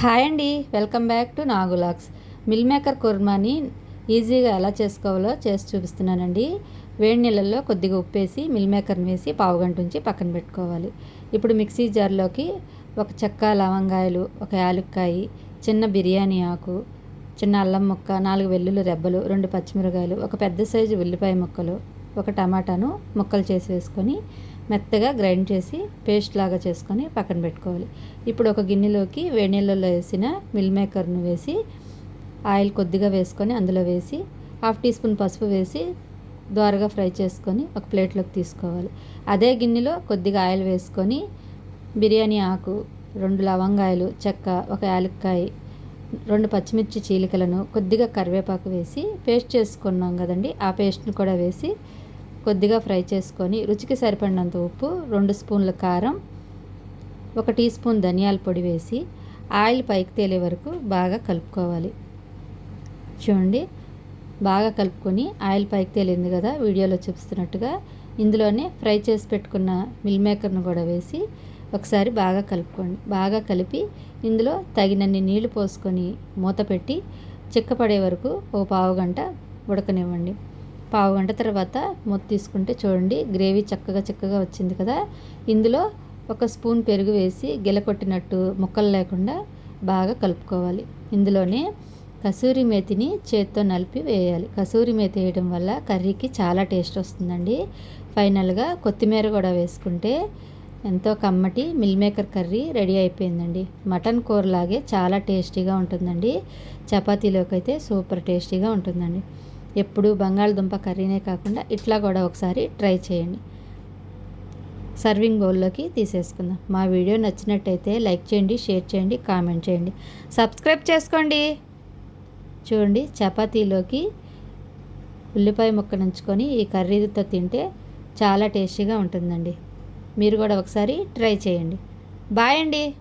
Hi అండి welcome back to నాగులాక్స్. Meal maker కుర్మాని ఈజీగా ఎలా చేసుకోవాలో చేసి చూపిస్తున్నానండి. వేడి నీళ్ళల్లో కొద్దిగా ఉప్పేసి మిల్ మేకర్ని వేసి పావు గంట ఉంచి పక్కన పెట్టుకోవాలి. ఇప్పుడు మిక్సీ జార్లోకి ఒక చెక్క లవంగాయలు ఒక యాలుక్కాయ చిన్న బిర్యానీ ఆకు చిన్న అల్లం ముక్క నాలుగు వెల్లుల్లి రెబ్బలు రెండు పచ్చిమిరకాయలు ఒక పెద్ద సైజు ఉల్లిపాయ ముక్కలు ఒక టమాటాను ముక్కలు చేసి వేసుకొని మెత్తగా గ్రైండ్ చేసి పేస్ట్ లాగా చేసుకొని పక్కన పెట్టుకోవాలి. ఇప్పుడు ఒక గిన్నెలోకి వేడి వేసిన మిల్ మేకర్ను వేసి ఆయిల్ కొద్దిగా వేసుకొని అందులో వేసి హాఫ్ టీ స్పూన్ పసుపు వేసి దోరగా ఫ్రై చేసుకొని ఒక ప్లేట్లోకి తీసుకోవాలి. అదే గిన్నెలో కొద్దిగా ఆయిల్ వేసుకొని బిర్యానీ ఆకు రెండు లవంగాయలు చెక్క ఒక యాలక్కాయ రెండు పచ్చిమిర్చి చీలికలను కొద్దిగా కరివేపాకు వేసి పేస్ట్ చేసుకున్నాం కదండి ఆ పేస్ట్ని కూడా వేసి కొద్దిగా ఫ్రై చేసుకొని రుచికి సరిపడినంత ఉప్పు రెండు స్పూన్ల కారం ఒక టీ స్పూన్ ధనియాల పొడి వేసి ఆయిల్ పైకి తేలే వరకు బాగా కలుపుకోవాలి. చూడండి బాగా కలుపుకొని ఆయిల్ పైకి తేలింది కదా వీడియోలో చూపిస్తున్నట్టుగా ఇందులోనే ఫ్రై చేసి పెట్టుకున్న మిల్ మేకర్ను కూడా వేసి ఒకసారి బాగా కలుపుకోండి. బాగా కలిపి ఇందులో తగినన్ని నీళ్ళు పోసుకొని మూత పెట్టి చిక్కపడే వరకు ఓ పావు గంట ఉడకనివ్వండి. పావు గంట తర్వాత మూత తీసుకుంటే చూడండి గ్రేవీ చక్కగా చక్కగా వచ్చింది కదా. ఇందులో ఒక స్పూన్ పెరుగు వేసి గెలకొట్టినట్టు ముక్కలు లేకుండా బాగా కలుపుకోవాలి. ఇందులోనే కసూరి మేతిని చేత్తో నలిపి వేయాలి. కసూరి మేతి వేయడం వల్ల కర్రీకి చాలా టేస్ట్ వస్తుందండి. ఫైనల్గా కొత్తిమీర కూడా వేసుకుంటే ఎంతో కమ్మటి మిల్ మేకర్ కర్రీ రెడీ అయిపోయిందండి. మటన్ కూరలాగే చాలా టేస్టీగా ఉంటుందండి. చపాతీలోకి అయితే సూపర్ టేస్టీగా ఉంటుందండి. ఎప్పుడు బంగాళదుంప కర్రీనే కాకుండా ఇట్లా కూడా ఒకసారి ట్రై చేయండి. సర్వింగ్ బౌల్లోకి తీసేసుకుందాం. మా వీడియో నచ్చినట్టయితే లైక్ చేయండి షేర్ చేయండి కామెంట్ చేయండి. సబ్స్క్రైబ్ చేసుకోండి. చూడండి చపాతీలోకి ఉల్లిపాయ ముక్క నుంచుకొని ఈ కర్రీతో తింటే చాలా టేస్టీగా ఉంటుందండి. మీరు కూడా ఒకసారి ట్రై చేయండి. బాయ్ అండి.